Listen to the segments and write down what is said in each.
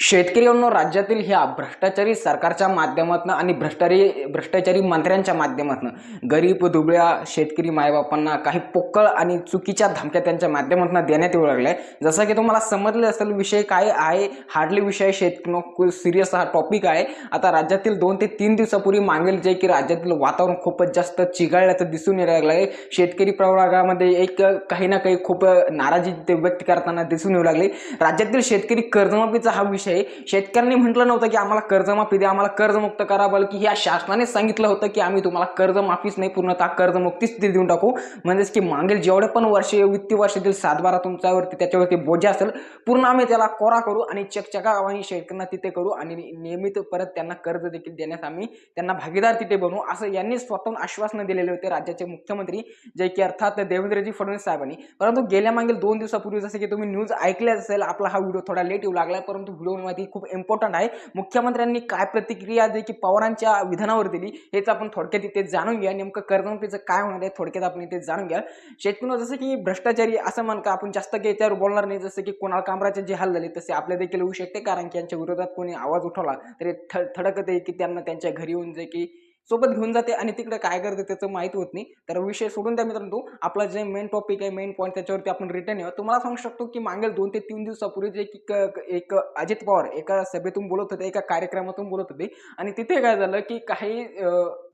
शेतकऱ्यांना राज्यातील ह्या भ्रष्टाचारी सरकारच्या माध्यमातून आणि भ्रष्टारी भ्रष्टाचारी मंत्र्यांच्या माध्यमातून गरीब दुबळ्या शेतकरी मायबापांना काही पोकळ आणि चुकीच्या धमक्या त्यांच्या माध्यमातून देण्यात येऊ लागल्या. जसं की तुम्हाला समजले असेल विषय काय आहे हार्डली विषय शेतकरी सिरियस हा टॉपिक आहे. आता राज्यातील दोन ते तीन दिवसापूर्वी मागेल जे की राज्यातील वातावरण खूपच जास्त चिघळल्याचं दिसून यायला लागलं आहे शेतकरी प्रवर्गामध्ये एक काही ना काही खूप नाराजी ते व्यक्त करताना दिसून येऊ लागले. राज्यातील शेतकरी कर्जमाफीचा हा विषय आहे. शेतकऱ्यांनी म्हटलं नव्हतं की आम्हाला कर्जमाफी द्या आम्हाला कर्जमुक्त करा बल्कि ह्या शासनाने सांगितलं होतं की आम्ही तुम्हाला कर्जमाफीच नाही पूर्णतः कर्जमुक्तीच ते देऊन टाकू म्हणजेच की मागील जेवढे पण वर्ष वित्तीय वर्षातील सातबारा तुमच्यावरती त्याच्यावरती बोजा असेल पूर्ण आम्ही त्याला कोरा करू आणि चकचका आणि शेतकऱ्यांना तिथे करू आणि नियमित परत त्यांना कर्ज देखील देण्यास आम्ही त्यांना भागीदार तिथे बनवू असं यांनी स्वतःहून आश्वासनं दिलेले होते राज्याचे मुख्यमंत्री जे की अर्थात देवेंद्रजी फडणवीस साहेबांनी परंतु गेल्या मागील दोन दिवसापूर्वी जसं की तुम्ही न्यूज ऐकले असेल आपला हा व्हिडिओ थोडा लेट येऊ लागला परंतु व्हिडिओ व्हिडिओमध्ये खूप इम्पॉर्टंट आहे. मुख्यमंत्र्यांनी काय प्रतिक्रिया जे की पवारांच्या विधानावर दिली हेच आपण थोडक्यात इथे जाणून घ्या नेमकं कर्जमुक्तीचं काय होणार आहे थोडक्यात आपण इथे जाणून घ्या. शेतकरी जसं की भ्रष्टाचारी असं म्हण का आपण जास्त काही त्यावर बोलणार नाही. जसं की कुणाल कामराचे जे हाल झाले तसे आपल्या देखील होऊ शकते. कारण की यांच्या विरोधात कोणी आवाज उठवला तरी थ थडकत आहे की त्यांना त्यांच्या घरी येऊन जे की सोबत घेऊन जाते आणि तिकडे काय करते त्याचं माहीत होत नाही. तर विषय सोडून द्या मित्रांनो. आपला जे मेन टॉपिक आहे मेन पॉईंट त्याच्यावरती आपण रिटर्न येऊ तुम्हाला सांगू शकतो की मागेल दोन ते तीन दिवसापूर्वी जे की क- एक अजित पवार एका सभेतून बोलत होते एका कार्यक्रमातून बोलत होते. आणि तिथे काय झालं की काही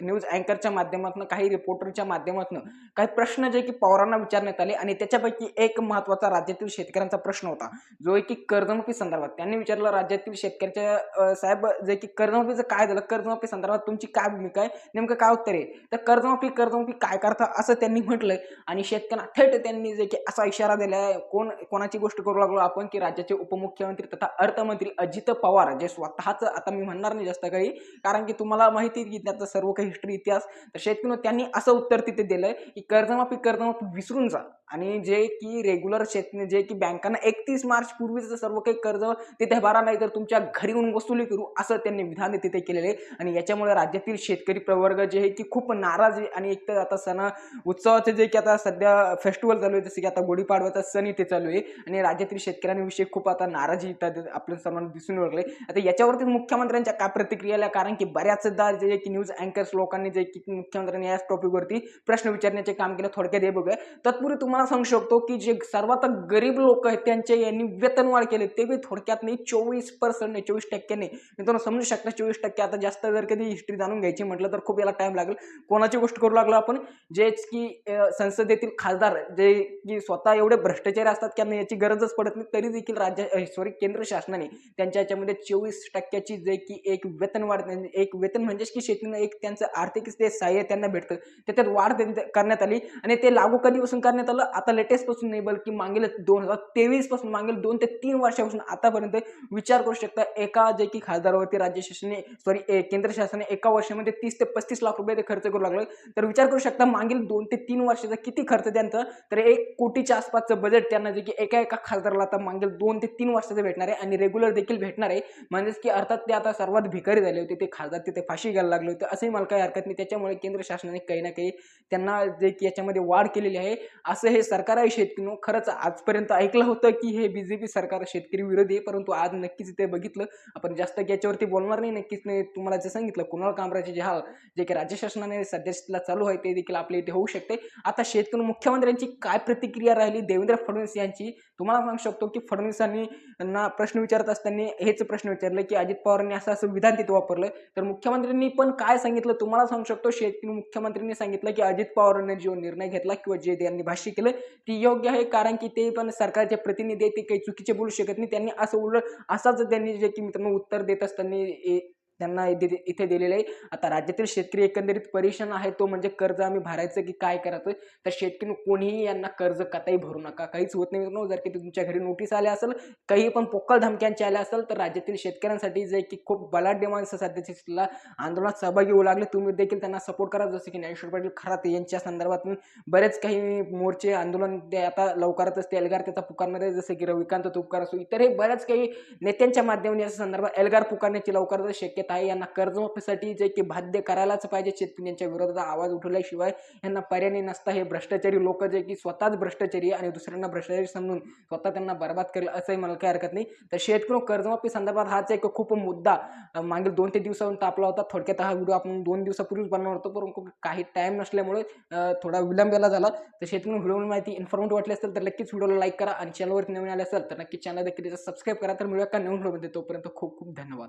न्यूज अँकरच्या माध्यमातून काही रिपोर्टरच्या माध्यमातून काही प्रश्न जे की पवारांना विचारण्यात आले आणि त्याच्यापैकी एक महत्त्वाचा राज्यातील शेतकऱ्यांचा प्रश्न होता. जो आहे की कर्जमाफी संदर्भात. त्यांनी विचारलं राज्यातील शेतकऱ्याच्या साहेब जे की कर्जमाफीचं काय झालं? कर्जमाफी संदर्भात तुमची काय भूमिका आहे नेमकं काय उत्तर आहे? तर कर्जमाफी कर्जमाफी काय करता असं त्यांनी म्हटलंय. आणि शेतकऱ्यांना थेट त्यांनी जे की असा इशारा दिला आहे कोण कोणाची गोष्ट करू लागलो आपण की राज्याचे उपमुख्यमंत्री तथा अर्थमंत्री अजित पवार जे स्वतःच आता मी म्हणणार नाही जास्त काही कारण की तुम्हाला माहिती की त्याचा सर्व काही हिस्ट्री इतिहास. तर शेतकरी त्यांनी असं उत्तर तिथे दिलंय की कर्जमाफी कर्जमाफी विसरून जा. आणि जे की रेग्युलर शेत जे की बँकांना एकतीस मार्च पूर्वीचं सर्व काही कर्ज तिथे भरा नाही तर तुमच्या घरी येऊन वसुली करू असं त्यांनी विधान तिथे केलेले आणि याच्यामुळे राज्यातील शेतकरी शेतकरी प्रवर्ग जे आहे की खूप नाराज आहे. आणि एक तर आता सण उत्सवाचे जे की आता सध्या फेस्टिवल चालू आहे जसं की आता गुढीपाडवाचा सण इथे चालू आहे. आणि राज्यातील शेतकऱ्यांविषयी खूप आता नाराजी आपल्या सर्वांना दिसून ओळखले आता याच्यावरती मुख्यमंत्र्यांच्या काय प्रतिक्रिया आल्या कारण की बऱ्याचदा जे की न्यूज अँकर्स लोकांनी जे की मुख्यमंत्र्यांनी याच टॉपिकवरती प्रश्न विचारण्याचे काम केलं. थोडक्यात हे बघूया. तत्पूर्वी तुम्हाला सांगू शकतो की जे सर्वात गरीब लोक आहेत त्यांचे यांनी वेतनवाढ केले. ते बी थोडक्यात नाही चोवीस पर्सेंट चोवीस टक्क्याने मित्रांनो समजू शकता चोवीस टक्के आता जास्त जर कधी हिस्ट्री जाणून घ्यायची म्हटलं तर खूप याला टाइम लागेल. कोणाची गोष्ट करू लागलो आपण जेच की संसदेतील खासदार जे की स्वतः एवढे भ्रष्टाचारी असतात की याची गरजच पडत नाही तरी देखील राज्य सॉरी केंद्र शासनाने त्यांच्या याच्यामध्ये चोवीस टक्क्याची जे की एक वेतन वाढ एक वेतन म्हणजेच की शेतीनं एक त्यांचं आर्थिक ते सहाय्य त्यांना भेटतं. त्याच्यात वाढ त्यांच्या- करण्यात आली आणि ते लागू कधीपासून करण्यात आलं? आता लेटेस्टपासून नाही बल्कि मागील दोन हजार तेवीसपासून मागील दोन ते तीन वर्षापासून आतापर्यंत विचार करू शकता एका जे की खासदारावरती राज्य शासनाने सॉरी केंद्र शासनाने एका वर्षामध्ये तीस ते पस्तीस लाख रुपये ते खर्च करू लागलं तर विचार करू शकता मागील दोन ते तीन वर्षाचा किती खर्च त्यांचा? तर एक कोटीच्या आसपासचं बजेट त्यांना जे की एका एका खासदाराला आता मागील दोन ते तीन वर्षाचं भेटणार आहे आणि रेग्युलर देखील भेटणार आहे. म्हणजेच की अर्थात ते आता सर्वात भिकारी झाले होते. ते खासदार तिथे फाशी घ्यायला लागले होते. असंही मला काही हरकत नाही. त्याच्यामुळे केंद्र शासनाने काही ना काही त्यांना जे की याच्यामध्ये वाढ केलेली आहे. असं हे सरकार आहे शेतकरी खरंच आजपर्यंत ऐकलं होतं की हे बी जे पी सरकार शेतकरी विरोधी आहे. परंतु आज नक्कीच ते बघितलं. आपण जास्त याच्यावरती बोलणार नाही. नक्कीच नाही. तुम्हाला जे सांगितलं कुणाल कामराचे जे हाल जे की राज्य शासनाने सध्या चालू आहे ते देखील आपल्या इथे होऊ शकते. आता शेतकरी मुख्यमंत्र्यांची काय प्रतिक्रिया राहिली? देवेंद्र फडणवीस यांची. तुम्हाला सांगू शकतो की फडणवीसांनी प्रश्न विचारत असताना हेच प्रश्न विचारले की अजित पवारांनी असं असं विधान तिथे वापरलं. तर मुख्यमंत्र्यांनी पण काय सांगितलं? तुम्हाला सांगू शकतो शेतकरी मुख्यमंत्र्यांनी सांगितलं की अजित पवारांनी जो निर्णय घेतला किंवा जे त्यांनी भाष्य केलं ती योग्य आहे कारण की ते पण सरकारचे प्रतिनिधी आहेत, ते काही चुकीचे बोलू शकत नाही. त्यांनी असं उलट असाच त्यांनी जे की मित्रांनो उत्तर देत असताना त्यांना इथे इथे दिलेलं आहे. आता राज्यातील शेतकरी एकंदरीत परेशान आहे. तो म्हणजे कर्ज आम्ही भरायचं की काय करायचं? तर शेतकरी कोणीही यांना कर्ज कताही भरू नका. काहीच होत नाही मित्रांनो. जर की तुमच्या घरी नोटीस आल्या असेल काही पण पोकळ धमक्यांचे आल्या असेल तर राज्यातील शेतकऱ्यांसाठी जे की खूप बलाढ्य माणसं सध्याच्या स्थितीला आंदोलनात सहभागी होऊ लागले. तुम्ही देखील त्यांना सपोर्ट करा. जसं की ज्ञानेश्वर पाटील खरात यांच्या संदर्भात बरेच काही मोर्चे आंदोलन ते आता लवकरच ते एल्गार त्याचा पुकारणार आहे जसं की रविकांत तुपकार असो इतरही बऱ्याच काही नेत्यांच्या माध्यमाने या संदर्भात एल्गार पुकारण्याची लवकरच शक्यता काही आहे यांना कर्जमाफीसाठी जे की बाध्य करायलाच पाहिजे शेतकऱ्यांच्या विरोधात आवाज उठवल्याशिवाय यांना पर्याय नसता. हे भ्रष्टाचारी लोक जे की स्वतःच भ्रष्टाचारी आहे आणि दुसऱ्यांना भ्रष्टाचारी समजून स्वतः त्यांना बर्बाद करेल असंही मला काही हरकत नाही. तर शेतकरी कर्जमाफी संदर्भात हाच एक खूप मुद्दा मागील दोन ते दिवसावरून तापला होता. थोडक्यात हा व्हिडिओ आपण दोन दिवसापूर्वीच बनवणार होतो परंतु काही टाइम नसल्यामुळे थोडा विलंब केला झाला. तर शेतकरी व्हिडिओ माहिती इन्फॉर्मेटिव्ह वाटली असेल तर नक्कीच व्हिडिओला लाईक करा आणि चॅनलवरती नवीन आले असेल तर नक्की चॅनल देखील सबस्क्राईब करा. तर मिळूया का नवीन व्हिडिओमध्ये तोपर्यंत खूप खूप धन्यवाद.